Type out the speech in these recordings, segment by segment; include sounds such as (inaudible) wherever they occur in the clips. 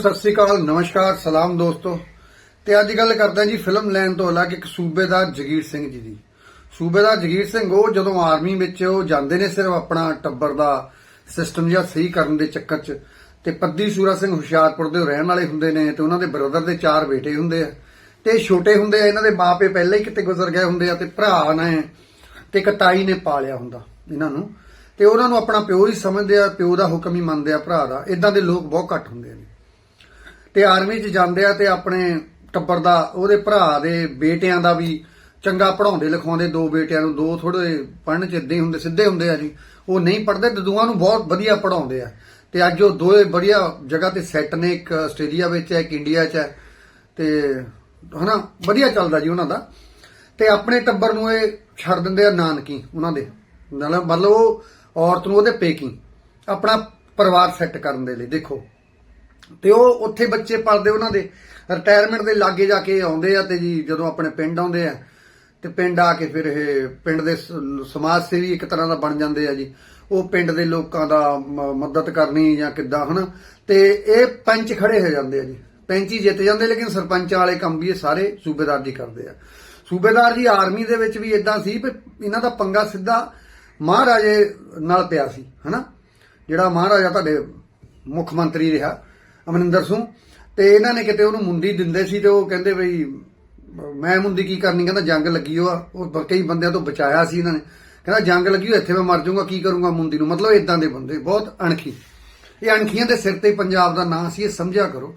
ਸਤਿ ਸ੍ਰੀ ਅਕਾਲ, ਨਮਸਕਾਰ, ਸਲਾਮ ਦੋਸਤੋ। ਤੇ ਅੱਜ ਗੱਲ ਕਰਦਾ ਜੀ ਫਿਲਮ ਲੈਣ ਤੋਂ ਅਲੱਗ ਇੱਕ ਸੂਬੇਦਾਰ ਜਗੀਰ ਸਿੰਘ ਜੀ ਦੀ। ਸੂਬੇਦਾਰ ਜਗੀਰ ਸਿੰਘ, ਉਹ ਜਦੋਂ ਆਰਮੀ ਵਿੱਚ ਉਹ ਜਾਂਦੇ ਨੇ ਸਿਰਫ ਆਪਣਾ ਟੱਬਰ ਦਾ ਸਿਸਟਮ ਜਿਹਾ ਸਹੀ ਕਰਨ ਦੇ ਚੱਕਰ 'ਚ, ਤੇ ਪੱਦੀ ਸੂਰਾ ਸਿੰਘ ਹੁਸ਼ਿਆਰਪੁਰ ਦੇ ਰਹਿਣ ਵਾਲੇ ਹੁੰਦੇ ਨੇ ਤੇ ਉਹਨਾਂ ਦੇ ਬ੍ਰਦਰ ਦੇ ਚਾਰ ਬੇਟੇ ਹੁੰਦੇ ਆ। ਤੇ ਛੋਟੇ ਹੁੰਦੇ ਆ, ਇਹਨਾਂ ਦੇ ਮਾਪੇ ਪਹਿਲਾਂ ਹੀ ਕਿਤੇ ਗੁਜ਼ਰ ਗਏ ਹੁੰਦੇ ਆ ਤੇ ਭਰਾ ਨੇ ਤੇ ਇੱਕ ਤਾਈ ਨੇ ਪਾਲਿਆ ਹੁੰਦਾ ਇਹਨਾਂ ਨੂੰ। ਤੇ ਉਹਨਾਂ ਨੂੰ ਆਪਣਾ ਪਿਓ ਹੀ ਸਮਝਦੇ ਆ, ਪਿਓ ਦਾ ਹੁਕਮ ਹੀ ਮੰਨਦੇ ਆ, ਭਰਾ ਦਾ। ਇਦਾਂ ਦੇ ਲੋਕ ਬਹੁਤ ਘੱਟ ਹੁੰਦੇ ਨੇ। ਤੇ ਆਰਮੀ 'ਚ ਜਾਂਦੇ ਆ ਤੇ ਆਪਣੇ ਟੱਬਰ ਦਾ, ਉਹਦੇ ਭਰਾ ਦੇ ਬੇਟਿਆਂ ਦਾ ਵੀ ਚੰਗਾ ਪੜਾਉਂਦੇ ਲਿਖਾਉਂਦੇ ਦੋ ਬੇਟਿਆਂ ਨੂੰ, ਦੋ ਥੋੜੇ ਪੜ੍ਹਨ 'ਚ ਏਦਾਂ ਹੀ ਹੁੰਦੇ, ਸਿੱਧੇ ਹੁੰਦੇ ਆ ਜੀ। ਉਹ ਨਹੀਂ ਪੜ੍ਹਦੇ ਦਦੂਆਂ ਨੂੰ ਬਹੁਤ ਵਧੀਆ ਪੜਾਉਂਦੇ ਆ। ਤੇ ਅੱਜ ਉਹ ਦੋਏ ਵਧੀਆ ਜਗ੍ਹਾ ਤੇ ਸੈੱਟ ਨੇ, ਇੱਕ ਆਸਟ੍ਰੇਲੀਆ ਵਿੱਚ ਹੈ, ਇੱਕ ਇੰਡੀਆ 'ਚ ਹੈ। ਤੇ ਹਨਾ, ਵਧੀਆ ਚੱਲਦਾ ਜੀ ਉਹਨਾਂ ਦਾ। ਤੇ ਆਪਣੇ ਟੱਬਰ ਨੂੰ ਇਹ ਛੱਡ ਦਿੰਦੇ ਆ ਨਾਨਕੀ, ਉਹਨਾਂ ਦੇ। ਮਤਲਬ ਉਹ ਔਰਤ ਨੂੰ ਉਹਦੇ ਪੇਕੀ, ਆਪਣਾ ਪਰਿਵਾਰ ਸੈੱਟ ਕਰਨ ਦੇ ਲਈ, ਦੇਖੋ। ਤੇ ਉਹ ਉੱਥੇ ਬੱਚੇ ਪਲਦੇ ਉਹਨਾਂ ਦੇ। ਰਿਟਾਇਰਮੈਂਟ ਦੇ ਲਾਗੇ ਜਾ ਕੇ ਆਉਂਦੇ ਆ ਤੇ ਜੀ ਜਦੋਂ ਆਪਣੇ ਪਿੰਡ ਆਉਂਦੇ ਆ, ਤੇ ਪਿੰਡ ਆ ਕੇ ਫਿਰ ਇਹ ਪਿੰਡ ਦੇ ਸਮਾਜ ਸੇਵੀ ਇੱਕ ਤਰ੍ਹਾਂ ਦਾ ਬਣ ਜਾਂਦੇ ਆ ਜੀ। ਉਹ ਪਿੰਡ ਦੇ ਲੋਕਾਂ ਦਾ ਮ- ਮਦਦ ਕਰਨੀ ਜਾਂ ਕਿੱਦਾਂ, ਹਨਾ? ਤੇ ਇਹ ਪੰਚ ਖੜੇ ਹੋ ਜਾਂਦੇ ਆ ਜੀ। ਪੰਚ ਹੀ ਜਿੱਤ ਜਾਂਦੇ, ਲੇਕਿਨ ਸਰਪੰਚਾਂ ਵਾਲੇ ਕੰਮ ਵੀ ਇਹ ਸਾਰੇ ਸੂਬੇਦਾਰ ਜੀ ਕਰਦੇ ਆ। ਸੂਬੇਦਾਰ ਜੀ ਆਰਮੀ ਦੇ ਵਿੱਚ ਵੀ ਇਦਾਂ ਸੀ ਵੀ ਇਹਨਾਂ ਦਾ ਪੰਗਾ ਸਿੱਧਾ ਮਹਾਰਾਜੇ ਨਾਲ ਪਿਆ ਸੀ, ਹਨਾ? ਜਿਹੜਾ ਮਹਾਰਾਜਾ ਤੁਹਾਡੇ ਮੁੱਖ ਮੰਤਰੀ ਰਿਹਾ ਅਮਰਿੰਦਰ ਸਿੰਘ। ਤੇ ਇਹਨਾਂ ਨੇ ਕਿਤੇ ਉਹਨੂੰ ਮੁੰਦੀ ਦਿੰਦੇ ਸੀ ਤੇ ਉਹ ਕਹਿੰਦੇ ਬਈ, ਮੈਂ ਮੁੰਦੀ ਕੀ ਕਰਨੀ? ਕਹਿੰਦਾ ਜੰਗ ਲੱਗੀ ਹੋ ਉਹ ਕਈ ਬੰਦਿਆਂ ਤੋਂ ਬਚਾਇਆ ਸੀ ਇਹਨਾਂ ਨੇ। ਕਹਿੰਦਾ ਜੰਗ ਲੱਗੀ ਹੋ ਇੱਥੇ ਮੈਂ ਮਰ ਜਾਊਂਗਾ, ਕੀ ਕਰੂੰਗਾ ਮੁੰਦੀ ਨੂੰ? ਮਤਲਬ ਇਦਾਂ ਦੇ ਬੰਦੇ, ਬਹੁਤ ਅਣਖੀ। ਇਹ ਅਣਖੀਆਂ ਦੇ ਸਿਰ ਤੇ ਪੰਜਾਬ ਦਾ ਨਾਂ ਸੀ, ਇਹ ਸਮਝਿਆ ਕਰੋ।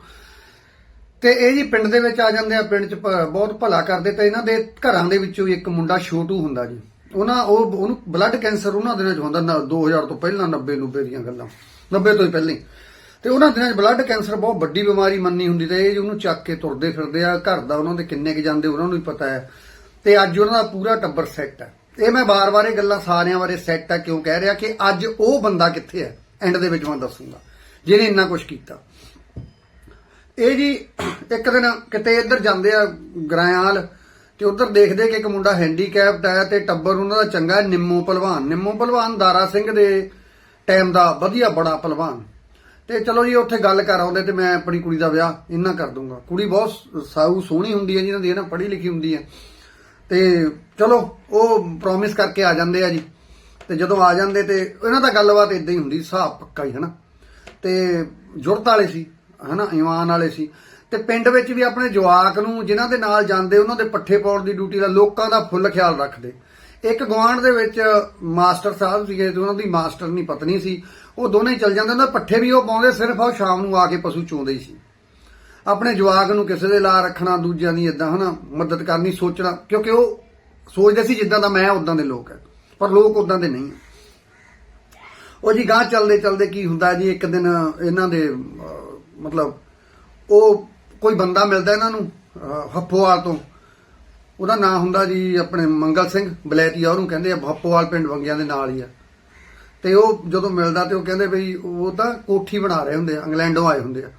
ਤੇ ਇਹ ਜੀ ਪਿੰਡ ਦੇ ਵਿੱਚ ਆ ਜਾਂਦੇ ਆ, ਪਿੰਡ 'ਚ ਬਹੁਤ ਭਲਾ ਕਰਦੇ। ਤੇ ਇਹਨਾਂ ਦੇ ਘਰਾਂ ਦੇ ਵਿੱਚੋਂ ਇੱਕ ਮੁੰਡਾ ਛੋਟੂ ਹੁੰਦਾ ਜੀ। ਉਹਨਾਂ, ਉਹ, ਉਹਨੂੰ ਬਲੱਡ ਕੈਂਸਰ ਉਹਨਾਂ ਦਿਨਾਂ 'ਚ ਹੁੰਦਾ, ਨਾ 2000 ਤੋਂ ਪਹਿਲਾਂ 90 90 ਦੀਆਂ ਗੱਲਾਂ। 90 ਤੋਂ ਹੀ ਪਹਿਲਾਂ ਹੀ। ਤੇ ਉਹਨਾਂ ਦਿਨਾਂ 'ਚ ਬਲੱਡ ਕੈਂਸਰ ਬਹੁਤ ਵੱਡੀ ਬਿਮਾਰੀ ਮੰਨੀ ਹੁੰਦੀ ਤੇ ਇਹ ਉਹਨੂੰ ਚੱਕ ਕੇ ਤੁਰਦੇ ਫਿਰਦੇ ਆ, ਘਰ ਦਾ ਉਹਨਾਂ ਦੇ ਕਿੰਨੇ ਕੁ ਜਾਂਦੇ ਉਹਨਾਂ ਨੂੰ ਹੀ ਪਤਾ ਹੈ। ਤੇ ਅੱਜ ਉਹਨਾਂ ਦਾ ਪੂਰਾ ਟੱਬਰ ਸੈੱਟ ਹੈ। ਇਹ ਮੈਂ ਬਾਰ-ਬਾਰ ਇਹ ਗੱਲਾਂ ਸਾਰਿਆਂ ਬਾਰੇ ਸੈੱਟ ਹੈ ਕਿਉਂ ਕਹਿ ਰਿਹਾ ਕਿ ਅੱਜ ਉਹ ਬੰਦਾ ਕਿੱਥੇ ਹੈ? ਐਂਡ ਦੇ ਵਿੱਚ ਮੈਂ ਦੱਸੂਗਾ, ਜਿਹਨੇ ਇੰਨਾ ਕੁਝ ਕੀਤਾ। ਇਹ ਜੀ ਇੱਕ ਦਿਨ ਕਿਤੇ ਇੱਧਰ ਜਾਂਦੇ ਆ ਗਰਾਇਆਲ ਤੇ ਉੱਧਰ ਦੇਖਦੇ ਕਿ ਇੱਕ ਮੁੰਡਾ ਹੈਂਡੀਕੈਪਡ ਆਇਆ ਤੇ ਟੱਬਰ ਉਹਨਾਂ ਦਾ ਚੰਗਾ ਨਿੰਮੋ ਪਹਿਲਵਾਨ ਨਿੰਮੋ ਪਹਿਲਵਾਨ ਦਾਰਾ ਸਿੰਘ ਦੇ ਟਾਈਮ ਦਾ ਵਧੀਆ ਬੜਾ ਪਹਿਲਵਾਨ ਤੇ ਚਲੋ ਜੀ, ਉੱਥੇ ਗੱਲ ਕਰ ਆਉਂਦੇ ਤੇ ਮੈਂ ਆਪਣੀ ਕੁੜੀ ਦਾ ਵਿਆਹ ਇਹਨਾਂ ਕਰ ਦੂੰਗਾ। ਕੁੜੀ ਬਹੁਤ ਸਾਊ, ਸੋਹਣੀ ਹੁੰਦੀ ਹੈ ਜਿਹਨਾਂ ਦੀ ਨਾ ਪੜ੍ਹੀ ਲਿਖੀ ਹੁੰਦੀ ਹੈ। ਤੇ ਚਲੋ, ਉਹ ਪ੍ਰੋਮਿਸ ਕਰਕੇ ਆ ਜਾਂਦੇ ਆ ਜੀ। ਤੇ ਜਦੋਂ ਆ ਜਾਂਦੇ ਤੇ ਇਹਨਾਂ ਦਾ ਗੱਲਬਾਤ ਇਦਾਂ ਹੀ ਹੁੰਦੀ ਹਿਸਾਬ ਪੱਕਾ ਹੀ, ਹਨਾ? ਤੇ ਜੁਰਤ ਵਾਲੇ ਸੀ, ਹਨਾ? ਈਮਾਨ ਵਾਲੇ ਸੀ। ਤੇ ਪਿੰਡ ਵਿੱਚ ਵੀ ਆਪਣੇ ਜਵਾਕ ਨੂੰ, ਜਿਨ੍ਹਾਂ ਦੇ ਨਾਲ ਜਾਂਦੇ, ਉਹਨਾਂ ਦੇ ਪੱਠੇ ਪਾਉਣ ਦੀ ਡਿਊਟੀ ਦਾ ਲੋਕਾਂ ਦਾ ਫੁੱਲ ਖਿਆਲ ਰੱਖਦੇ। ਇੱਕ ਗਵਾਂਢ ਦੇ ਵਿੱਚ ਮਾਸਟਰ ਸਾਹਿਬ ਸੀਗੇ ਤੇ ਉਹਨਾਂ ਦੀ ਮਾਸਟਰ ਮਾਸਟਰਨੀ ਪਤਨੀ ਸੀ। ਉਹ ਦੋਨੇ ਹੀ ਚੱਲ ਜਾਂਦੇ ਉਹਨਾਂ ਦੇ ਪੱਠੇ ਵੀ ਉਹ ਪਾਉਂਦੇ, ਸਿਰਫ ਉਹ ਸ਼ਾਮ ਨੂੰ ਆ ਕੇ ਪਸ਼ੂ ਚੋਂਦੇ ਹੀ ਸੀ। ਆਪਣੇ ਜਵਾਕ ਨੂੰ ਕਿਸੇ ਦੇ ਲਾ ਰੱਖਣਾ, ਦੂਜਿਆਂ ਦੀ ਇਦਾਂ ਹਨਾ, ਮਦਦ ਕਰਨੀ, ਸੋਚਣਾ, ਕਿਉਂਕਿ ਉਹ ਸੋਚਦੇ ਸੀ ਜਿੱਦਾਂ ਦਾ ਮੈਂ ਉਦਾਂ ਦੇ ਲੋਕ ਹੈ ਪਰ ਲੋਕ ਉਦਾਂ ਦੇ ਨਹੀਂ ਉਹ ਜੀ ਗਾਂ ਚੱਲਦੇ ਚੱਲਦੇ ਕੀ ਹੁੰਦਾ ਜੀ, ਇੱਕ ਦਿਨ ਇਹਨਾਂ ਦੇ ਮਤਲਬ ਉਹ ਕੋਈ ਬੰਦਾ ਮਿਲਦਾ ਇਹਨਾਂ ਨੂੰ ਹੱਪੋਵਾਲ ਤੋਂ। ਉਹਦਾ ਨਾਂ ਹੁੰਦਾ ਜੀ ਆਪਣੇ ਮੰਗਲ ਸਿੰਘ ਬਲੈਤੀਆ ਉਹਨੂੰ ਕਹਿੰਦੇ ਆ, ਹੱਪੋਵਾਲ ਪਿੰਡ ਵੰਗਿਆਂ ਦੇ ਨਾਲ ਹੀ ਆ। ਤੇ ਉਹ ਜਦੋਂ ਮਿਲਦਾ ਤੇ ਉਹ ਕਹਿੰਦੇ ਬਈ ਉਹ ਤਾਂ ਕੋਠੀ ਬਣਾ ਰਹੇ ਹੁੰਦੇ ਆ, ਇੰਗਲੈਂਡੋਂ ਆਏ ਹੁੰਦੇ ਆ।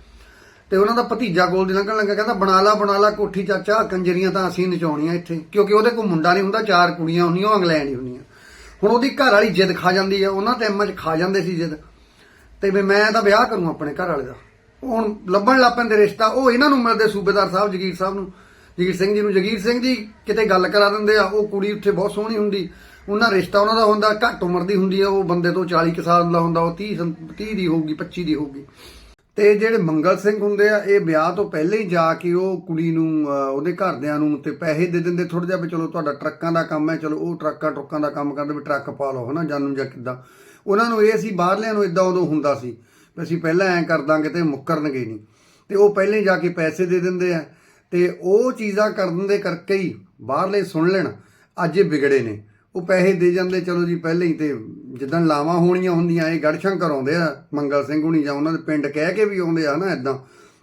ਤੇ ਉਹਨਾਂ ਦਾ ਭਤੀਜਾ ਕੋਲ ਦੀ ਲੰਘਣ ਲੱਗਾ, ਕਹਿੰਦਾ ਬਣਾ ਲਾ ਬਣਾ ਲਾ ਕੋਠੀ ਚਾਚਾ, ਕੰਜਰੀਆਂ ਤਾਂ ਅਸੀਂ ਨਚਾਉਣੀਆਂ ਇੱਥੇ। ਕਿਉਂਕਿ ਉਹਦੇ ਕੋਲ ਮੁੰਡਾ ਨਹੀਂ ਹੁੰਦਾ, ਚਾਰ ਕੁੜੀਆਂ ਹੁੰਦੀਆਂ, ਉਹ ਇੰਗਲੈਂਡ ਹੀ ਹੁੰਦੀਆਂ। ਹੁਣ ਉਹਦੀ ਘਰ ਵਾਲੀ ਜਿੱਦ ਖਾ ਜਾਂਦੀ ਆ, ਉਹਨਾਂ ਟਾਈਮਾਂ 'ਚ ਖਾ ਜਾਂਦੇ ਸੀ ਜਿੱਦ। ਤੇ ਵੀ ਮੈਂ ਤਾਂ ਵਿਆਹ ਕਰੂੰ ਆਪਣੇ ਘਰ ਵਾਲੇ ਦਾ। ਹੁਣ ਲੱਭਣ ਲੱਪਣ ਦੇ ਰਿਸ਼ਤਾ, ਉਹ ਇਹਨਾਂ ਨੂੰ ਮਿਲਦੇ ਸੂਬੇਦਾਰ ਸਾਹਿਬ, ਜਗੀਰ ਸਾਹਿਬ ਨੂੰ। ਜਗੀਰ ਸਿੰਘ ਜੀ ਨੂੰ, ਜਗੀਰ ਸਿੰਘ ਜੀ ਕਿਤੇ ਗੱਲ ਕਰਾ ਦਿੰਦੇ ਆ, ਉਹ ਕੁੜੀ ਉੱਥੇ ਬਹੁਤ ਸੋਹਣੀ ਹੁੰਦੀ। ਉਹਨਾਂ ਰਿਸ਼ਤਾ ਉਹਨਾਂ ਦਾ ਹੁੰਦਾ, ਘੱਟ ਉਮਰ ਦੀ ਹੁੰਦੀ ਆ, ਉਹ ਬੰਦੇ ਤੋਂ 40 ਕੁ ਸਾਲ ਦਾ ਹੁੰਦਾ, ਉਹ 30 ਸੰ- 30 ਦੀ ਹੋਊਗੀ 25 ਦੀ ਹੋਊਗੀ। ਤੇ ਜਿਹੜੇ ਮੰਗਲ ਸਿੰਘ ਹੁੰਦੇ ਆ, ਇਹ ਵਿਆਹ ਤੋਂ ਪਹਿਲਾਂ ਹੀ ਜਾ ਕੇ ਉਹ ਕੁੜੀ ਨੂੰ ਉਹਦੇ ਘਰਦਿਆਂ ਨੂੰ ਤੇ ਪੈਸੇ ਦੇ ਦਿੰਦੇ ਥੋੜਾ ਜਿਹਾ ਵੀ ਚਲੋ ਤੁਹਾਡਾ ਟਰੱਕਾਂ ਦਾ ਕੰਮ ਹੈ, ਚਲੋ ਉਹ ਟਰੱਕਾਂ ਟਰੁੱਕਾਂ ਦਾ ਕੰਮ ਕਰਦੇ ਵੀ ਟਰੱਕ ਪਾ ਲਓ, ਹਨਾ, ਜਾਨੂੰ ਜਾਂ ਕਿੱਦਾਂ। ਉਹਨਾਂ ਨੂੰ ਇਹ ਸੀ, ਬਾਹਰਲਿਆਂ ਨੂੰ ਇਦਾਂ ਉਦੋਂ ਹੁੰਦਾ ਸੀ ਵੀ ਅਸੀਂ ਪਹਿਲਾਂ ਐਂ ਕਰ ਦਾਂਗੇ ਤੇ ਮੁੱਕਰਨਗੇ ਨਹੀਂ। ਤੇ ਉਹ ਪਹਿਲਾਂ ਹੀ ਜਾ ਕੇ ਪੈਸੇ ਦੇ ਦਿੰਦੇ ਆ। ਤੇ ਉਹ ਚੀਜ਼ਾਂ ਕਰਨ ਦੇ ਕਰਕੇ ਹੀ ਬਾਹਰਲੇ ਸੁਣ ਲੈਣ, ਅੱਜ ਇਹ ਵਿਗੜੇ ਨੇ। ਉਹ ਪੈਸੇ ਦੇ ਜਾਂਦੇ, ਚਲੋ ਜੀ, ਪਹਿਲਾਂ ਹੀ ਤੇ ਜਿੱਦਾਂ ਲਾਵਾਂ ਹੋਣੀਆਂ ਹੁੰਦੀਆਂ, ਇਹ ਗੜਸ਼ੰਕਰ ਆਉਂਦੇ ਆ, ਮੰਗਲ ਸਿੰਘ ਹੁਣੀ ਜਾਂ ਉਹਨਾਂ ਦੇ ਪਿੰਡ ਕਹਿ ਕੇ ਵੀ ਆਉਂਦੇ ਆ ਨਾ ਇਦਾਂ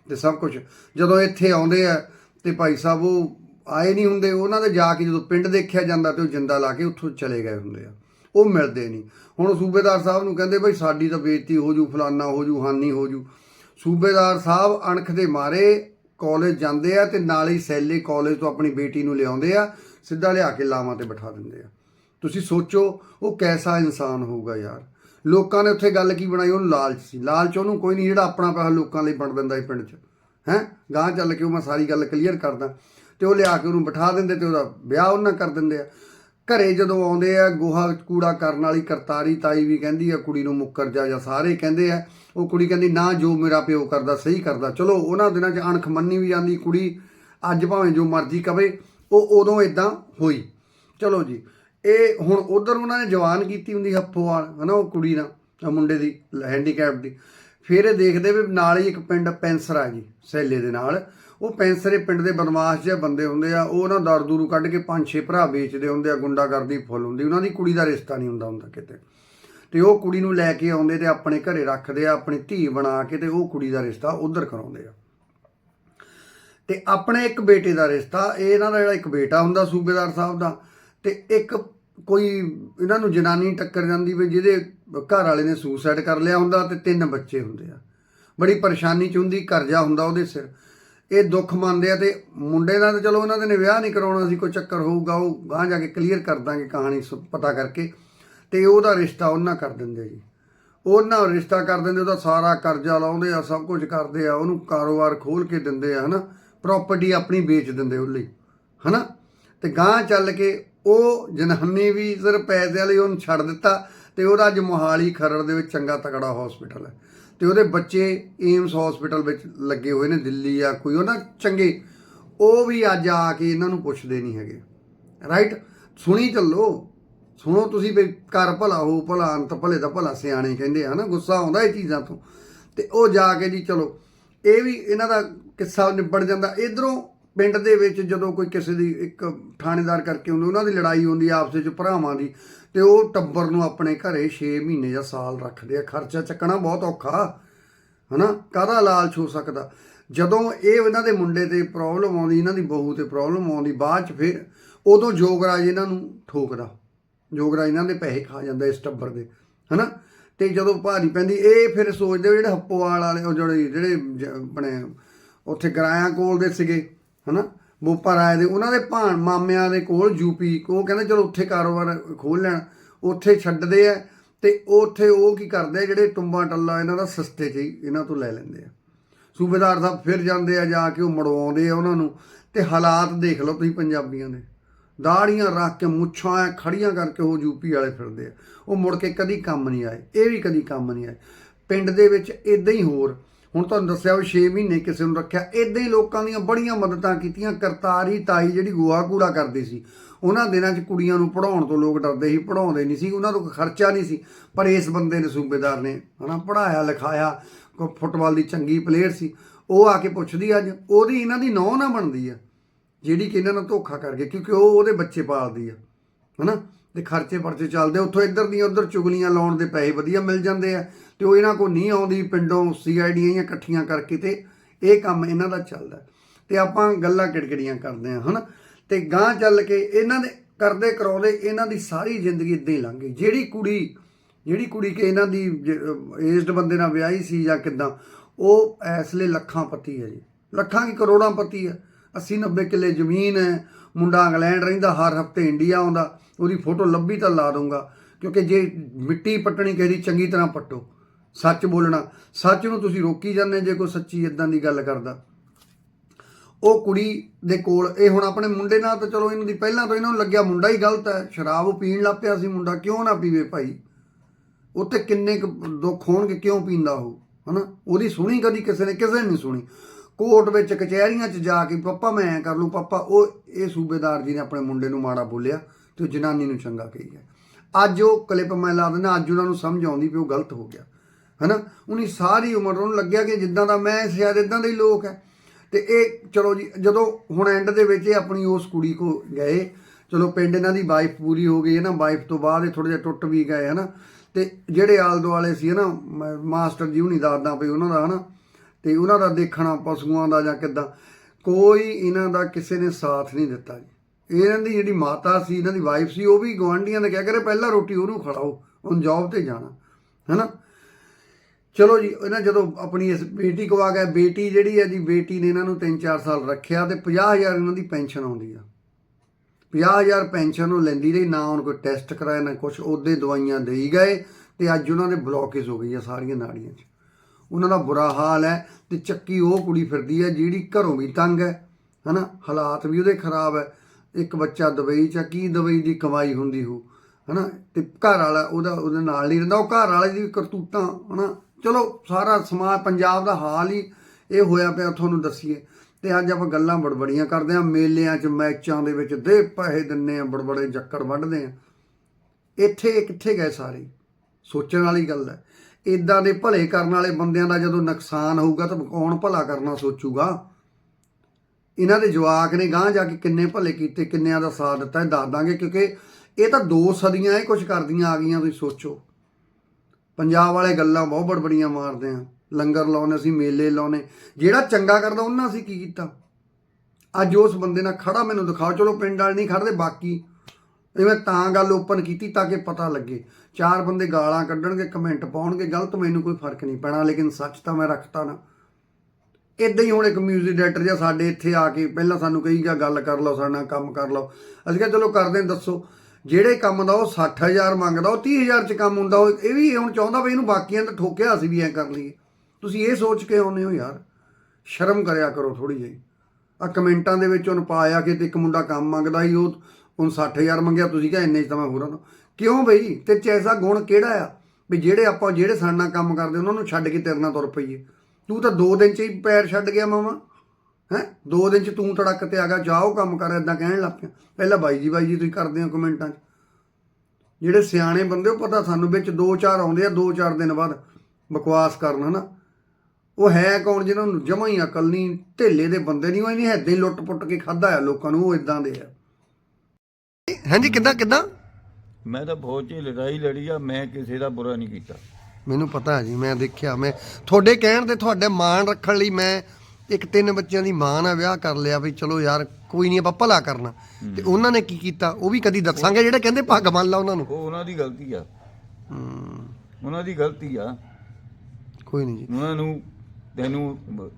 ਤੇ ਸਭ ਕੁਝ ਜਦੋਂ ਇੱਥੇ ਆਉਂਦੇ ਆ, ਤੇ ਭਾਈ ਸਾਹਿਬ ਉਹ ਆਏ ਨਹੀਂ ਹੁੰਦੇ, ਉਹਨਾਂ ਦੇ ਜਾ ਕੇ ਜਦੋਂ ਪਿੰਡ ਦੇਖਿਆ ਜਾਂਦਾ ਤੇ ਉਹ ਜਿੰਦਾ ਲਾ ਕੇ ਉੱਥੋਂ ਚਲੇ ਗਏ ਹੁੰਦੇ ਆ। ਉਹ ਮਿਲਦੇ ਨਹੀਂ। ਹੁਣ ਸੂਬੇਦਾਰ ਸਾਹਿਬ ਨੂੰ ਕਹਿੰਦੇ ਭਾਈ ਸਾਡੀ ਤਾਂ ਬੇਇੱਜ਼ਤੀ ਹੋ ਜੂ, ਫਲਾਨਾ ਹੋ ਜੂ, ਹਾਨੀ ਹੋ ਜੂ। ਸੂਬੇਦਾਰ ਸਾਹਿਬ ਅਣਖ ਦੇ ਮਾਰੇ, ਕਾਲਜ ਜਾਂਦੇ ਆ ਤੇ ਨਾਲ ਹੀ ਸੈਲੇ ਕਾਲਜ ਤੋਂ ਆਪਣੀ ਬੇਟੀ ਨੂੰ ਲਿਆਉਂਦੇ ਆ, ਸਿੱਧਾ ਲਿਆ ਕੇ ਲਾਵਾਂ ਤੇ ਬਿਠਾ ਦਿੰਦੇ ਆ। ਤੁਸੀਂ ਸੋਚੋ, ਉਹ ਕੈਸਾ ਇਨਸਾਨ ਹੋਊਗਾ ਯਾਰ। ਲੋਕਾਂ ਨੇ ਉੱਥੇ ਗੱਲ ਕੀ ਬਣਾਈ? ਉਹਨੂੰ ਲਾਲਚ ਸੀ। ਲਾਲਚ ਉਹਨੂੰ ਕੋਈ ਨਹੀਂ, ਜਿਹੜਾ ਆਪਣਾ ਪੈਸਾ ਲੋਕਾਂ ਲਈ ਵੰਡ ਦਿੰਦਾ ਸੀ ਪਿੰਡ 'ਚ। ਹੈ? ਗਾਂ ਚੱਲ ਕੇ ਉਹ ਮੈਂ ਸਾਰੀ ਗੱਲ ਕਲੀਅਰ ਕਰਦਾ। ਤੇ ਉਹ ਲਿਆ ਕੇ ਉਹਨੂੰ ਬਿਠਾ ਦਿੰਦੇ ਤੇ ਉਹਦਾ ਵਿਆਹ ਉਹਨਾਂ ਕਰ ਦਿੰਦੇ ਆ। ਘਰੇ ਜਦੋਂ ਆਉਂਦੇ ਆ, ਗੋਹਾ ਕੂੜਾ ਕਰਨ ਵਾਲੀ ਕਰਤਾਰੀ ਤਾਈ ਵੀ ਕਹਿੰਦੀ ਆ, ਕੁੜੀ ਨੂੰ ਮੁੱਕਰ ਜਾ ਜਾਂ ਸਾਰੇ ਕਹਿੰਦੇ ਆ। ਉਹ ਕੁੜੀ ਕਹਿੰਦੀ, ਨਾ, ਜੋ ਮੇਰਾ ਪਿਓ ਕਰਦਾ, ਸਹੀ ਕਰਦਾ। ਚਲੋ, ਉਹਨਾਂ ਦਿਨਾਂ 'ਚ ਅਣਖ ਮੰਨੀ ਵੀ ਜਾਂਦੀ ਕੁੜੀ। ਅੱਜ ਭਾਵੇਂ ਜੋ ਮਰਜ਼ੀ ਕਵੇ, ਉਹ ਉਦੋਂ ਇਦਾਂ ਹੋਈ। ਚਲੋ ਜੀ ਇਹ ਹੁਣ ਉਧਰ ਉਹਨਾਂ ਨੇ ਜਵਾਨ ਕੀਤੀ ਹੁੰਦੀ ਹੱਪੋਵਾਲ ਹਨਾ ਉਹ ਕੁੜੀ ਨਾਲ ਮੁੰਡੇ ਦੀ ਹੈਂਡੀਕੈਪ ਦੀ। ਫਿਰ ਇਹ ਦੇਖਦੇ ਵੀ ਨਾਲ ਹੀ ਇੱਕ ਪਿੰਡ ਪੈਂਸਰ ਆ ਜੀ ਸੈਲੇ ਦੇ ਨਾਲ। ਉਹ ਪੈਂਸਰੇ ਪਿੰਡ ਦੇ ਬਦਮਾਸ਼ ਜਿਹੇ ਬੰਦੇ ਹੁੰਦੇ ਆ, ਉਹ ਨਾ ਦਰ ਦੂਰੂ ਕੱਢ ਕੇ ਪੰਜ ਛੇ ਭਰਾ ਵੇਚਦੇ ਹੁੰਦੇ ਆ, ਗੁੰਡਾਗਰਦੀ ਫੁੱਲ ਹੁੰਦੀ। ਉਹਨਾਂ ਦੀ ਕੁੜੀ ਦਾ ਰਿਸ਼ਤਾ ਨਹੀਂ ਹੁੰਦਾ ਹੁੰਦਾ ਕਿਤੇ। ਤੇ ਉਹ ਕੁੜੀ ਨੂੰ ਲੈ ਕੇ ਆਉਂਦੇ ਤੇ ਆਪਣੇ ਘਰੇ ਰੱਖਦੇ ਆ, ਆਪਣੀ ਧੀ ਬਣਾ ਕੇ ਤੇ ਉਹ ਕੁੜੀ ਦਾ ਰਿਸ਼ਤਾ ਉਧਰ ਕਰਾਉਂਦੇ ਆ। ਤੇ ਆਪਣੇ ਇੱਕ ਬੇਟੇ ਦਾ ਰਿਸ਼ਤਾ, ਇਹ ਇਹਨਾਂ ਦਾ ਜਿਹੜਾ ਇੱਕ ਬੇਟਾ ਹੁੰਦਾ ਸੂਬੇਦਾਰ ਸਾਹਿਬ ਦਾ ਤੇ ਇੱਕ ਕੋਈ ਇਹਨਾਂ ਨੂੰ ਜਨਾਨੀ ਟੱਕਰ ਜਾਂਦੀ ਵੀ ਜਿਹਦੇ ਘਰ ਵਾਲੇ ਨੇ ਸੁਸਾਈਡ ਕਰ ਲਿਆ ਹੁੰਦਾ ਤੇ ਤਿੰਨ ਬੱਚੇ ਹੁੰਦੇ ਆ। ਬੜੀ ਪਰੇਸ਼ਾਨੀ ਚ ਹੁੰਦੀ, ਕਰਜ਼ਾ ਹੁੰਦਾ ਉਹਦੇ ਸਿਰ। ਇਹ ਦੁੱਖ ਮੰਨਦੇ ਆ ਤੇ ਮੁੰਡੇ ਨਾਲ ਤਾਂ ਚਲੋ ਉਹਨਾਂ ਦੇ ਨੇ ਵਿਆਹ ਨਹੀਂ ਕਰਾਉਣਾ ਸੀ, ਕੋਈ ਚੱਕਰ ਹੋਊਗਾ, ਉਹ ਗਾਂ ਜਾ ਕੇ ਕਲੀਅਰ ਕਰ ਦਾਂਗੇ ਕਹਾਣੀ ਸ- ਪਤਾ ਕਰਕੇ। ਤੇ ਉਹਦਾ ਰਿਸ਼ਤਾ ਉਹਨਾਂ ਕਰ ਦਿੰਦੇ ਜੀ। ਉਹਨਾਂ ਰਿਸ਼ਤਾ ਕਰ ਦਿੰਦੇ, ਉਹਦਾ ਸਾਰਾ ਕਰਜ਼ਾ ਲਾਉਂਦੇ ਆ, ਸਭ ਕੁਝ ਕਰਦੇ ਆ, ਉਹਨੂੰ ਕਾਰੋਬਾਰ ਖੋਲ ਕੇ ਦਿੰਦੇ ਆ, ਹਨਾ? ਪ੍ਰਾਪਰਟੀ ਆਪਣੀ ਵੇਚ ਦਿੰਦੇ ਉਹ ਲਈ, ਹਨਾ? ਤੇ ਗਾਂ ਚੱਲ ਕੇ ਉਹ ਜਨਾਨੀ ਵੀ ਸਿਰ ਪੈਸੇ ਲਈ ਉਹਨੂੰ ਛੱਡ ਦਿੱਤਾ ਤੇ ਉਹਦਾ ਅੱਜ ਮੋਹਾਲੀ ਖਰੜ ਦੇ ਵਿੱਚ ਚੰਗਾ ਤਕੜਾ ਹਸਪੀਟਲ ਹੈ। ਤੇ ਉਹਦੇ ਬੱਚੇ ਏਮਸ ਹਸਪੀਟਲ ਵਿੱਚ ਲੱਗੇ ਹੋਏ ਨੇ, ਦਿੱਲੀ ਆ ਕੋਈ ਉਹਨਾਂ ਚੰਗੇ। ਉਹ ਵੀ ਅੱਜ ਆ ਕੇ ਇਹਨਾਂ ਨੂੰ ਪੁੱਛਦੇ ਨਹੀਂ ਹੈਗੇ। ਰਾਈਟ ਸੁਣੀ ਚੱਲੋ। ਸੁਣੋ ਤੁਸੀਂ ਵੀ ਕਰ ਭਲਾ ਹੋ, ਭਲਾ ਅੰਤ, ਭਲੇ ਦਾ ਭਲਾ ਸਿਆਣੇ ਕਹਿੰਦੇ ਆ ਨਾ ਗੁੱਸਾ ਆਉਂਦਾ ਇਹ ਚੀਜ਼ਾਂ ਤੋਂ। ਤੇ ਉਹ ਜਾ ਕੇ ਜੀ, ਚਲੋ, ਇਹ ਵੀ ਇਹਨਾਂ ਦਾ ਕਿੱਸਾ ਨਿਬੜ ਜਾਂਦਾ। ਇਧਰੋਂ ਪਿੰਡ ਦੇ ਵਿੱਚ ਜਦੋਂ ਕੋਈ ਕਿਸੇ ਦੀ ਇੱਕ ਥਾਣੇਦਾਰ ਕਰਕੇ ਹੁੰਦੀ ਉਹਨਾਂ ਦੀ ਲੜਾਈ ਹੁੰਦੀ ਆਪਸ ਵਿੱਚ ਭਰਾਵਾਂ ਦੀ, ਤੇ ਉਹ ਟੱਬਰ ਨੂੰ ਆਪਣੇ ਘਰੇ 6 ਮਹੀਨੇ ਜਾਂ ਸਾਲ ਰੱਖਦੇ ਆ। ਖਰਚਾ ਚੱਕਣਾ ਬਹੁਤ ਔਖਾ, ਹਨਾ? ਕਾਹਦਾ ਲਾਲਚ ਹੋ ਸਕਦਾ? ਜਦੋਂ ਇਹ ਇਹਨਾਂ ਦੇ ਮੁੰਡੇ ਤੇ ਪ੍ਰੋਬਲਮ ਆਉਂਦੀ, ਇਹਨਾਂ ਦੀ ਬਹੂ ਤੇ ਪ੍ਰੋਬਲਮ ਆਉਂਦੀ, ਬਾਅਦ ਚ ਫਿਰ ਉਦੋਂ ਜੋਗਰਾਜ ਇਹਨਾਂ ਨੂੰ ਠੋਕਦਾ। ਜੋਗਰਾਜ ਇਹਨਾਂ ਦੇ ਪੈਸੇ ਖਾ ਜਾਂਦਾ ਇਸ ਟੱਬਰ ਦੇ, ਹਨਾ? ਤੇ ਜਦੋਂ ਭਾਰੀ ਪੈਂਦੀ, ਇਹ ਫਿਰ ਸੋਚਦੇ ਜਿਹੜੇ ਹੱਪੋਵਾਲ ਵਾਲੇ, ਉਹ ਜਿਹੜੇ ਜਿਹੜੇ ਜ- ਆਪਣੇ ਉੱਥੇ ਗਰਾਇਆ ਕੋਲ ਦੇ ਸੀਗੇ ਹਨਾ? ਬੋਪਾ ਰਾਏ ਦੇ, ਉਹਨਾਂ ਦੇ ਭਾਣ ਮਾਮਿਆਂ ਦੇ ਕੋਲ ਯੂਪੀ ਉਹ ਕਹਿੰਦੇ ਚਲੋ ਉੱਥੇ ਕਾਰੋਬਾਰ ਖੋਲ ਲੈਣ, ਉੱਥੇ ਛੱਡਦੇ ਆ, ਤੇ ਉੱਥੇ ਉਹ ਕੀ ਕਰਦੇ ਆ, ਜਿਹੜੇ ਟੁੰਬਾ ਟੱਲਾ ਇਹਨਾਂ ਦਾ ਸਸਤੇ 'ਚ ਹੀ ਇਹਨਾਂ ਤੋਂ ਲੈ ਲੈਂਦੇ ਆ। ਸੂਬੇਦਾਰ ਸਾਹਿਬ ਫਿਰ ਜਾਂਦੇ ਆ, ਜਾ ਕੇ ਉਹ ਮੜਵਾਉਂਦੇ ਆ ਉਹਨਾਂ ਨੂੰ, ਤੇ ਹਾਲਾਤ ਦੇਖ ਲਓ ਤੁਸੀਂ ਪੰਜਾਬੀਆਂ ਦੇ। ਦਾੜੀਆਂ ਰੱਖ ਕੇ ਮੁੱਛਾਂ ਐ ਖੜੀਆਂ ਕਰਕੇ ਉਹ ਯੂਪੀ ਵਾਲੇ ਫਿਰਦੇ ਆ। ਉਹ ਮੁੜ ਕੇ ਕਦੀ ਕੰਮ ਨਹੀਂ ਆਏ, ਇਹ ਵੀ ਕਦੀ ਕੰਮ ਨਹੀਂ ਆਏ। ਪਿੰਡ ਦੇ ਵਿੱਚ ਇਦਾਂ ਹੀ ਹੋਰ ਹੁਣ ਤੁਹਾਨੂੰ ਦੱਸਿਆ ਵੀ 6 ਮਹੀਨੇ ਕਿਸੇ ਨੂੰ ਰੱਖਿਆ। ਇਦਾਂ ਹੀ ਲੋਕਾਂ ਦੀਆਂ ਬੜੀਆਂ ਮਦਦਾਂ ਕੀਤੀਆਂ। ਕਰਤਾਰੀ ਤਾਈ ਜਿਹੜੀ ਗੋਹਾ ਕੂੜਾ ਕਰਦੀ ਸੀ, ਉਹਨਾਂ ਦਿਨਾਂ 'ਚ ਕੁੜੀਆਂ ਨੂੰ ਪੜਾਉਣ ਤੋਂ ਲੋਕ ਡਰਦੇ ਸੀ ਪੜਾਉਂਦੇ ਨਹੀਂ ਸੀ, ਉਹਨਾਂ ਤੋਂ ਖਰਚਾ ਨਹੀਂ ਸੀ। ਪਰ ਇਸ ਬੰਦੇ ਨੇ ਸੂਬੇਦਾਰ ਨੇ ਹਨਾ ਪੜਾਇਆ ਲਿਖਾਇਆ, ਕੋਈ ਫੁੱਟਬਾਲ ਦੀ ਚੰਗੀ ਪਲੇਅਰ ਸੀ। ਉਹ ਆ ਕੇ ਪੁੱਛਦੀ ਅੱਜ, ਉਹਦੀ ਇਹਨਾਂ ਦੀ ਨੌ ਨਾ ਬਣਦੀ ਆ, ਜਿਹੜੀ ਕਿ ਇਹਨਾਂ ਨਾਲ ਧੋਖਾ ਕਰ ਗਏ ਕਿਉਂਕਿ ਉਹ ਉਹਦੇ ਬੱਚੇ ਪਾਲਦੀ ਆ, ਹਨਾ। ਤੇ ਖਰਚੇ ਪਰਚੇ ਚੱਲਦੇ ਉੱਥੋਂ ਇੱਧਰ ਦੀਆਂ ਉੱਧਰ ਚੁਗਲੀਆਂ ਲਾਉਣ ਦੇ ਪੈਸੇ ਵਧੀਆ ਮਿਲ ਜਾਂਦੇ ਆ। ਤੇ ਉਹ ਇਹਨਾਂ ਕੋ ਨਹੀਂ ਆਉਂਦੀ, ਪਿੰਡੋਂ ਸੀਆਈਡੀਆਂ ਜਾਂ ਇਕੱਠੀਆਂ ਕਰਕੇ ਤੇ ਇਹ ਕੰਮ ਇਹਨਾਂ ਦਾ ਚੱਲਦਾ। ਤੇ ਆਪਾਂ ਗੱਲਾਂ ਕਿੜਕਿੜੀਆਂ ਕਰਦੇ ਆ ਹਨਾ? ਤੇ ਗਾਂ ਚੱਲ ਕੇ ਇਹਨਾਂ ਦੇ ਕਰਦੇ ਕਰਾਉਂਦੇ, ਇਹਨਾਂ ਦੀ ਸਾਰੀ ਜ਼ਿੰਦਗੀ ਇਦਾਂ ਹੀ ਲੰਘ ਗਈ। ਜਿਹੜੀ ਕੁੜੀ ਜਿਹੜੀ ਕੁੜੀ ਕਿ ਇਹਨਾਂ ਦੀ ਏਜਡ ਬੰਦੇ ਨਾਲ ਵਿਆਹੀ ਸੀ ਜਾਂ ਕਿਦਾਂ, ਉਹ ਐਸਲੇ ਲੱਖਾਂ ਪਤੀ ਹੈ ਜੀ। ਲੱਖਾਂ ਕੀ ਕਰੋੜਾਂ ਪਤੀ ਹੈ। 80 90 ਕਿੱਲੇ ਜ਼ਮੀਨ ਹੈ, ਮੁੰਡਾ ਇੰਗਲੈਂਡ ਰਹਿੰਦਾ, ਹਰ ਹਫ਼ਤੇ ਇੰਡੀਆ ਆਉਂਦਾ, ਉਹਦੀ ਫੋਟੋ ਲੱਭੀ ਤਾਂ ਲਾ ਦੂੰਗਾ ਕਿਉਂਕਿ ਜੇ ਮਿੱਟੀ ਪੱਟਣੀ ਕਿਸੇ ਦੀ ਚੰਗੀ ਤਰ੍ਹਾਂ ਪੱਟੋ। ਸੱਚ ਬੋਲਣਾ। ਸੱਚ ਨੂੰ ਤੁਸੀਂ ਰੋਕੀ ਜਾਂਦੇ ਜੇ ਕੋਈ ਸੱਚੀ ਇਦਾਂ ਦੀ ਗੱਲ ਕਰਦਾ। ਉਹ ਕੁੜੀ ਦੇ ਕੋਲ, ਇਹ ਹੁਣ ਆਪਣੇ ਮੁੰਡੇ ਨਾਲ ਤਾਂ ਚਲੋ ਇਹਨਾਂ ਦੀ ਪਹਿਲਾਂ ਤੋਂ ਇਹਨਾਂ ਨੂੰ ਲੱਗਿਆ ਮੁੰਡਾ ਹੀ ਗਲਤ ਹੈ। ਸ਼ਰਾਬ ਉਹ ਪੀਣ ਲੱਗ ਪਿਆ ਸੀ ਮੁੰਡਾ, ਕਿਉਂ ਨਾ ਪੀਵੇ ਭਾਈ? ਉੱਤੇ ਕਿੰਨੇ ਕੁ ਦੁੱਖ ਹੋਣਗੇ, ਕਿਉਂ ਪੀਂਦਾ ਉਹ? ਹਨਾ? ਉਹਦੀ ਸੁਣੀ ਕਦੀ ਕਿਸੇ ਨੇ ਕਿਸੇ ਨੇ ਨਹੀਂ ਸੁਣੀ। ਕੋਰਟ ਵਿੱਚ ਕਚਹਿਰੀਆਂ 'ਚ ਜਾ ਕੇ ਪਾਪਾ ਮੈਂ ਐਂ ਕਰ ਲੂੰ ਪਾਪਾ ਉਹ, ਇਹ ਸੂਬੇਦਾਰ ਜੀ ਨੇ ਆਪਣੇ ਮੁੰਡੇ ਨੂੰ ਮਾੜਾ ਬੋਲਿਆ ਤੇ ਉਹ ਜਨਾਨੀ ਨੂੰ ਚੰਗਾ ਕਹੀ ਹੈ ਅੱਜ ਉਹ ਕਲਿੱਪ ਮੈਂ ਲਾ ਦਿੰਦਾ, ਅੱਜ ਉਹਨਾਂ ਨੂੰ ਸਮਝ ਆਉਂਦੀ ਵੀ ਉਹ ਗਲਤ ਹੋ ਗਿਆ। ਹਨਾ? ਉਹਨੀ ਸਾਰੀ ਉਮਰ ਉਹਨੂੰ ਲੱਗਿਆ ਕਿ ਜਿੱਦਾਂ ਦਾ ਮੈਂ, ਸ਼ਾਇਦ ਇਦਾਂ ਦੇ ਹੀ ਲੋਕ ਹੈ ਤੇ ਇਹ, ਚਲੋ ਜੀ, ਜਦੋਂ ਹੁਣ ਐਂਡ ਦੇ ਵਿੱਚ ਇਹ ਆਪਣੀ ਉਸ ਕੁੜੀ ਕੋ ਗਏ, ਚਲੋ ਪਿੰਡ ਇਹਨਾਂ ਦੀ ਵਾਈਫ ਪੂਰੀ ਹੋ ਗਈ ਹੈ ਨਾ ਵਾਈਫ ਤੋਂ ਬਾਅਦ ਇਹ ਥੋੜੇ ਜਿਹਾ ਟੁੱਟ ਵੀ ਗਏ, ਹਨਾ? ਤੇ ਜਿਹੜੇ ਆਲ ਦੁਆਲੇ ਸੀ, ਹਨਾ? ਮ- ਮਾਸਟਰ ਜੀ ਹੁਣੀ ਦੱਸਦਾ ਪਈ ਉਹਨਾਂ ਦਾ, ਹਨਾ? ਤੇ ਉਹਨਾਂ ਦਾ ਦੇਖਣਾ, ਪਸ਼ੂਆਂ ਦਾ ਜਾਂ ਕਿੱਦਾਂ, ਕੋਈ ਇਹਨਾਂ ਦਾ ਕਿਸੇ ਨੇ ਸਾਥ ਨਹੀਂ ਦਿੱਤਾ ਜੀ। ਇਹਨਾਂ ਦੀ ਜਿਹੜੀ ਮਾਤਾ ਸੀ, ਇਹਨਾਂ ਦੀ ਵਾਈਫ ਸੀ, ਉਹ ਵੀ ਗਵਾਂਢੀਆਂ ਨੇ ਕਿਹਾ ਕਰੇ ਪਹਿਲਾਂ ਰੋਟੀ ਉਹਨੂੰ ਖੜਾਓ ਉਹਨ ਜੌਬ ਤੇ ਜਾਣਾ। ਹਨਾ? ਚਲੋ ਜੀ ਇਹਨਾਂ ਜਦੋਂ ਆਪਣੀ ਇਸ ਬੇਟੀ ਕੋ ਆ ਗਿਆ ਬੇਟੀ ਜਿਹੜੀ ਹੈ ਜੀ ਬੇਟੀ ਨੇ ਇਹਨਾਂ ਨੂੰ 3-4 ਸਾਲ ਰੱਖਿਆ ਤੇ 50000 ਇਹਨਾਂ ਦੀ ਪੈਨਸ਼ਨ ਆਉਂਦੀ ਆ। 50000 ਪੈਨਸ਼ਨ ਉਹ ਲੈਂਦੀ ਰਹੀ ਨਾ ਉਹਨ ਕੋਈ ਟੈਸਟ ਕਰਾਇਆ ਨਾ ਕੁਝ ਉਹਦੇ ਦਵਾਈਆਂ ਦੇਈ ਗਏ ਤੇ ਅੱਜ ਉਹਨਾਂ ਦੇ ਬਲੌਕੇਜ ਹੋ ਗਈ ਆ ਸਾਰੀਆਂ ਨਾੜੀਆਂ 'ਚ। ਉਹਨਾਂ ਦਾ ਬੁਰਾ ਹਾਲ ਹੈ ਤੇ ਚੱਕੀ ਉਹ ਕੁੜੀ ਫਿਰਦੀ ਹੈ ਜਿਹੜੀ ਘਰੋਂ ਵੀ ਤੰਗ ਹੈ ਹਨਾ? ਹਾਲਾਤ ਵੀ ਉਹਦੇ ਖਰਾਬ ਹੈ। ਇੱਕ ਬੱਚਾ ਦੁਬਈ ਚ ਆ, ਕੀ ਦੁਬਈ ਦੀ ਕਮਾਈ ਹੁੰਦੀ ਹੋ ਹਨਾ? ਤੇ ਘਰ ਵਾਲਾ ਉਹਦਾ ਉਹਦੇ ਨਾਲ ਨਹੀਂ ਰਹਿੰਦਾ ਉਹ ਘਰ ਵਾਲੇ ਦੀ ਵੀ ਕਰਤੂਤਾਂ ਹਨਾ? ਚਲੋ, ਸਾਰਾ ਸਮਾਜ ਪੰਜਾਬ ਦਾ ਹਾਲ ਹੀ ਇਹ ਹੋਇਆ ਪਿਆ, ਤੁਹਾਨੂੰ ਦੱਸੀਏ। ਤੇ ਅੱਜ ਆਪਾਂ ਗੱਲਾਂ ਬੜਬੜੀਆਂ ਕਰਦੇ ਆ ਮੇਲਿਆਂ 'ਚ, ਮੈਚਾਂ ਦੇ ਵਿੱਚ ਦੇ ਪੈਸੇ ਦਿੰਨੇ ਆ ਬੜਬੜੇ ਜੱਕੜ ਵੱਢਦੇ ਆ ਇੱਥੇ ਇਹ ਕਿੱਥੇ ਗਏ ਸਾਰੇ? ਸੋਚਣ ਵਾਲੀ ਗੱਲ ਹੈ। ਇਦਾਂ ਦੇ ਭਲੇ ਕਰਨ ਵਾਲੇ ਬੰਦਿਆਂ ਦਾ ਜਦੋਂ ਨੁਕਸਾਨ ਹੋਊਗਾ ਤਾਂ ਕੌਣ ਭਲਾ ਕਰਨਾ ਸੋਚੂਗਾ? ਇਹਨਾਂ ਦੇ ਜਵਾਕ ਨੇ ਗਾਂਹ ਜਾ ਕੇ ਕਿੰਨੇ ਭਲੇ ਕੀਤੇ, ਕਿੰਨਿਆਂ ਦਾ ਸਾਥ ਦਿੱਤਾ, ਇਹ ਦੱਸ ਦਾਂਗੇ, ਕਿਉਂਕਿ ਇਹ ਤਾਂ ਦੋ ਸਦੀਆਂ ਇਹ ਕੁਝ ਕਰਦੀਆਂ ਆ ਗਈਆਂ, ਤੁਸੀਂ ਸੋਚੋ। ਪੰਜਾਬ ਵਾਲੇ ਗੱਲਾਂ ਬਹੁਤ ਬੜਬੜੀਆਂ ਮਾਰਦੇ ਆ। ਲੰਗਰ ਲਾਉਣੇ, ਅਸੀਂ ਮੇਲੇ ਲਾਉਣੇ। ਜਿਹੜਾ ਚੰਗਾ ਕਰਦਾ, ਉਹਨਾਂ ਅਸੀਂ ਕੀ ਕੀਤਾ? ਅੱਜ ਉਸ ਬੰਦੇ ਨਾਲ ਖੜਾ, ਮੈਨੂੰ ਦਿਖਾਓ। ਚਲੋ, ਪਿੰਡ ਵਾਲੇ ਨਹੀਂ ਖੜਦੇ, ਬਾਕੀ ਇਹ ਮੈਂ ਤਾਂ ਗੱਲ ਓਪਨ ਕੀਤੀ ਤਾਂ ਕਿ ਪਤਾ ਲੱਗੇ। ਚਾਰ ਬੰਦੇ ਗਾਲਾਂ ਕੱਢਣਗੇ, ਕਮੈਂਟ ਪਾਉਣਗੇ, ਗਲਤ ਮੈਨੂੰ ਕੋਈ ਫ਼ਰਕ ਨਹੀਂ ਪੈਣਾ, ਲੇਕਿਨ ਸੱਚ ਤਾਂ ਮੈਂ ਰੱਖਤਾ ਨਾ। ਇਦਾਂ ਹੀ ਹੁਣ ਇੱਕ ਮਿਊਜ਼ਿਕ ਡਾਇਰੈਕਟਰ ਜਿਹਾ ਸਾਡੇ ਇੱਥੇ ਆ ਕੇ ਪਹਿਲਾਂ ਸਾਨੂੰ ਕਹੀ ਗਿਆ ਗੱਲ ਕਰ ਲਓ, ਸਾਡੇ ਨਾਲ ਕੰਮ ਕਰ ਲਓ। ਅਸੀਂ ਕਿਹਾ, ਚਲੋ, ਕਰਦੇ ਦੱਸੋ। ਜਿਹੜੇ ਕੰਮ ਦਾ ਉਹ 60000 ਮੰਗਦਾ, ਉਹ 30000 ਚ ਕੰਮ ਹੁੰਦਾ, ਉਹ ਇਹ ਵੀ ਹੁਣ ਚਾਹੁੰਦਾ ਵੀ ਇਹਨੂੰ ਬਾਕੀਆਂ ਦਾ ਠੋਕਿਆ ਅਸੀਂ ਵੀ ਐ ਕਰ ਲਈਏ। ਤੁਸੀਂ ਇਹ ਸੋਚ ਕੇ ਆਉਂਦੇ ਹੋ ਯਾਰ, ਸ਼ਰਮ ਕਰਿਆ ਕਰੋ ਥੋੜੀ ਜਿਹੀ। ਆ ਕਮੈਂਟਾਂ ਦੇ ਵਿੱਚ ਉਹਨੂੰ ਪਾਇਆ ਕਿ ਤੇ ਇੱਕ ਮੁੰਡਾ ਕੰਮ ਮੰਗਦਾ ਸੀ, ਉਹ ਹੁਣ 60000 ਮੰਗਿਆ, ਤੁਸੀਂ ਕਿਹਾ ਇੰਨੇ ਚ ਤਾਂ ਮੈਂ ਹੋਰਾਂ ਨੂੰ ਕਿਉਂ ਬਈ? ਤੇ ਚ ਐਸਾ ਗੁਣ ਕਿਹੜਾ ਆ? ਵੀ ਜਿਹੜੇ ਆਪਾਂ, ਜਿਹੜੇ ਸਾਡੇ ਨਾਲ ਕੰਮ ਕਰਦੇ, ਉਹਨਾਂ ਨੂੰ ਛੱਡ ਕੇ ਤੇਰੇ ਨਾਲ ਤੁਰ ਪਈਏ। ਤੂੰ ਤਾਂ 2 ਦਿਨ ਚ ਹੀ ਪੈਰ ਛੱਡ ਗਿਆ ਮਾਮਾ। ਹੈ? 2 ਦਿਨ ਚ ਤੂੰ ਤੜਕ ਤੇ ਆ ਗਿਆ ਜਾਓ ਕੰਮ ਕਰ ਏਦਾਂ ਕਹਿਣ ਲੱਗ ਪਿਆ। ਪਹਿਲਾਂ ਬਾਈ ਜੀ ਬਾਈ ਜੀ ਤੁਸੀਂ ਕਰਦੇ ਹੋ ਕਮੈਂਟਾਂ 'ਚ। ਜਿਹੜੇ ਸਿਆਣੇ ਬੰਦੇ ਉਹ ਪਤਾ ਸਾਨੂੰ ਵਿੱਚ 2-4 ਆਉਂਦੇ ਆ 2-4 ਦਿਨ ਬਾਅਦ ਬਕਵਾਸ ਕਰਨ ਹਨਾ? ਉਹ ਹੈ ਕੌਣ ਜਿਹਨਾਂ ਨੂੰ ਜਮਾ ਹੀ ਅਕਲ ਨਹੀਂ ਢੇਲੇ ਦੇ ਬੰਦੇ ਨਹੀਂ ਉਹ ਨਹੀਂ ਹੈਦੇ ਲੁੱਟ-ਪੁੱਟ ਕੇ ਖਾਦਾ ਆ ਲੋਕਾਂ ਨੂੰ ਉਹ ਇਦਾਂ ਦੇ ਆ। ਹਾਂਜੀ ਕਿੱਦਾਂ ਕਿੱਦਾਂ? ਮੈਂ ਤਾਂ ਫੌਜ 'ਚ ਲੜਾਈ ਲੜੀ ਆ ਮੈਂ ਕਿਸੇ ਦਾ ਬੁਰਾ ਨਹੀਂ ਕੀਤਾ। ਮੈਨੂੰ ਪਤਾ ਹੈ ਜੀ ਮੈਂ ਦੇਖਿਆ ਮੈਂ ਤੁਹਾਡੇ ਕਹਿਣ ਤੇ ਤੁਹਾਡੇ ਮਾਣ ਰੱਖਣ ਲਈ ਮੈਂ ਇੱਕ ਤਿੰਨ ਬੱਚਿਆਂ ਦੀ ਮਾਂ ਨਾਲ ਵਿਆਹ ਕਰ ਲਿਆ ਵੀ ਚਲੋ ਯਾਰ ਕੋਈ ਨਹੀਂ ਆਪਾਂ ਭਲਾ ਕਰਨਾ। ਤੇ ਉਹਨਾਂ ਨੇ ਕੀ ਕੀਤਾ? ਉਹ ਵੀ ਕਦੀ ਦੱਸਾਂਗੇ ਜਿਹੜੇ ਕਹਿੰਦੇ ਪੱਗ ਬੰਨ ਲਾ ਉਹਨਾਂ ਨੂੰ। ਉਹ ਉਹਨਾਂ ਦੀ ਗਲਤੀ ਆ। ਹੂੰ, ਉਹਨਾਂ ਦੀ ਗਲਤੀ ਆ। ਕੋਈ ਨਹੀਂ ਜੀ। ਉਹਨਾਂ ਨੂੰ ਤੈਨੂੰ ਬ-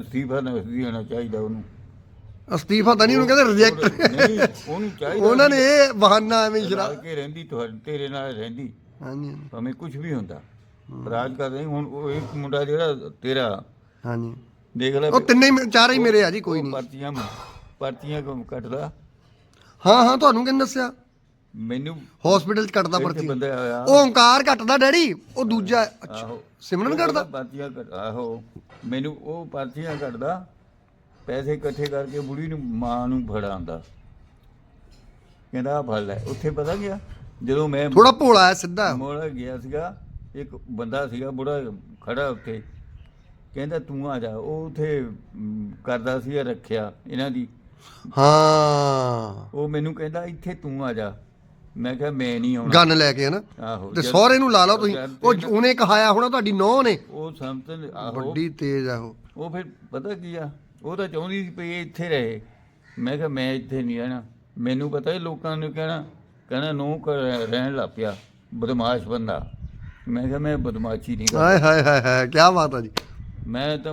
ਅਸਤੀਫਾ ਨਾ ਦੇਣਾ ਚਾਹੀਦਾ ਉਹਨੂੰ। ਅਸਤੀਫਾ ਤਾਂ ਨਹੀਂ ਉਹਨੂੰ ਕਹਿੰਦੇ ਰਿਜੈਕਟ ਨਹੀਂ ਉਹਨੂੰ ਚਾਹੀਦਾ (laughs) ਉਹਨਾਂ ਨੇ ਇਹ ਬਹਾਨਾ ਐਵੇਂ ਹੀ ਸ਼ਰਾ ਰਲ ਕੇ ਰਹਿੰਦੀ ਤੁਹਾਡੇ ਤੇਰੇ ਨਾਲ ਰਹਿੰਦੀ। ਹਾਂਜੀ। ਹਾਂਜੀ, ਭਾਵੇਂ ਕੁਝ ਵੀ ਹੁੰਦਾ। ਰਾਜ ਕਰ ਰਹੀ ਹੁਣ ਉਹ ਇੱਕ ਮੁੰਡਾ ਜਿਹੜਾ ਤੇਰਾ ਹਾਂਜੀ। ਦੇਖ ਲੈ ਉਹ ਤਿੰਨੇ ਹੀ- ਚਾਰੇ ਹੀ ਮੇਰੇ ਆ ਜੀ ਕੋਈ ਉਹ ਨਹੀਂ। ਪਰਚੀਆਂ ਪਰਚੀਆਂ ਕਿਉਂ ਕੱਟਦਾ? ਹਾਂ ਹਾਂ ਤੁਹਾਨੂੰ ਕਿਹਨੇ ਦੱਸਿਆ? ਮੈਨੂੰ ਹਸਪੀਟਲ ਚ ਕੱਟਦਾ ਪਰਚੀ। ਬੰਦਾ ਆਇਆ। ਉਹ ਓਂਕਾਰ ਕੱਟਦਾ ਡੈਡੀ ਉਹ ਦੂਜਾ ਅੱਛਾ ਆਹੋ। ਸਿਮਰਨ ਕੱਟਦਾ? ਪਰਚੀਆਂ ਕੱਟ ਆਹੋ। ਮੈਨੂੰ ਉਹ ਪਰਚੀਆਂ ਕੱਟਦਾ ਪੈਸੇ ਇਕੱਠੇ ਕਰਕੇ ਬੁੜੀ ਨੂੰ ਮਾਂ ਨੂੰ ਫੜਾਉਂਦਾ। ਕਹਿੰਦਾ ਆਹ ਫੜ ਲੈ। ਉੱਥੇ ਪਤਾ ਗਿਆ ਜਦੋਂ ਮੈਂ ਥੋੜਾ ਭੋਲਾ ਹੈ ਸਿੱਧਾ। ਮੋੜ ਗਿਆ ਸੀਗਾ ਇੱਕ ਬੰਦਾ ਸੀਗਾ ਬੁੜਾ ਖੜਾ ਉੱਥੇ। ਕਹਿੰਦਾ ਤੂੰ ਆ ਜਾ ਉਹ ਉੱਥੇ ਕਰਦਾ ਸੀ ਰੱਖਿਆ ਇਹਨਾਂ ਦੀ। ਹਾਂ। ਉਹ ਮੈਨੂੰ ਕਹਿੰਦਾ ਇੱਥੇ ਤੂੰ ਆ ਜਾ। ਮੈਂ ਕਿਹਾ ਮੈਂ ਨਹੀਂ ਆਉਣਾ। ਗਨ ਲੈ ਕੇ ਹਨਾ। ਆਹੋ ਤੇ ਸਹੁਰੇ ਨੂੰ ਲਾ ਲਓ ਤੁਸੀਂ। ਉਹ ਉਹਨੇ ਕਹਾਇਆ ਹੋਣਾ ਤੁਹਾਡੀ ਨੌਂ ਨੇ। ਉਹ ਆਹੋ। ਵੱਡੀ ਤੇਜ਼ ਆ ਉਹ। ਉਹ ਫਿਰ ਪਤਾ ਕੀ ਆ? ਉਹ ਤਾਂ ਚਾਹੁੰਦੀ ਸੀ ਵੀ ਇੱਥੇ ਰਹੇ। ਮੈਂ ਕਿਹਾ ਮੈਂ ਇੱਥੇ ਨਹੀਂ ਰਹਿਣਾ। ਮੈਨੂੰ ਪਤਾ ਹੀ ਲੋਕਾਂ ਨੇ ਕਹਿਣਾ ਕਹਿਣਾ ਨੂੰ ਰਹਿਣ ਲੱਗ ਪਿਆ। ਬਦਮਾਸ਼ ਬੰਦਾ। ਮੈਂ ਕਿਹਾ ਮੈਂ ਬਦਮਾਸ਼ੀ ਨਹੀਂ ਕਰਦਾ। ਹਾਏ ਹਾਏ ਹਾਏ ਹਾਏ ਕੀ ਬਾਤ ਆ ਜੀ। ਮੈਂ ਤਾਂ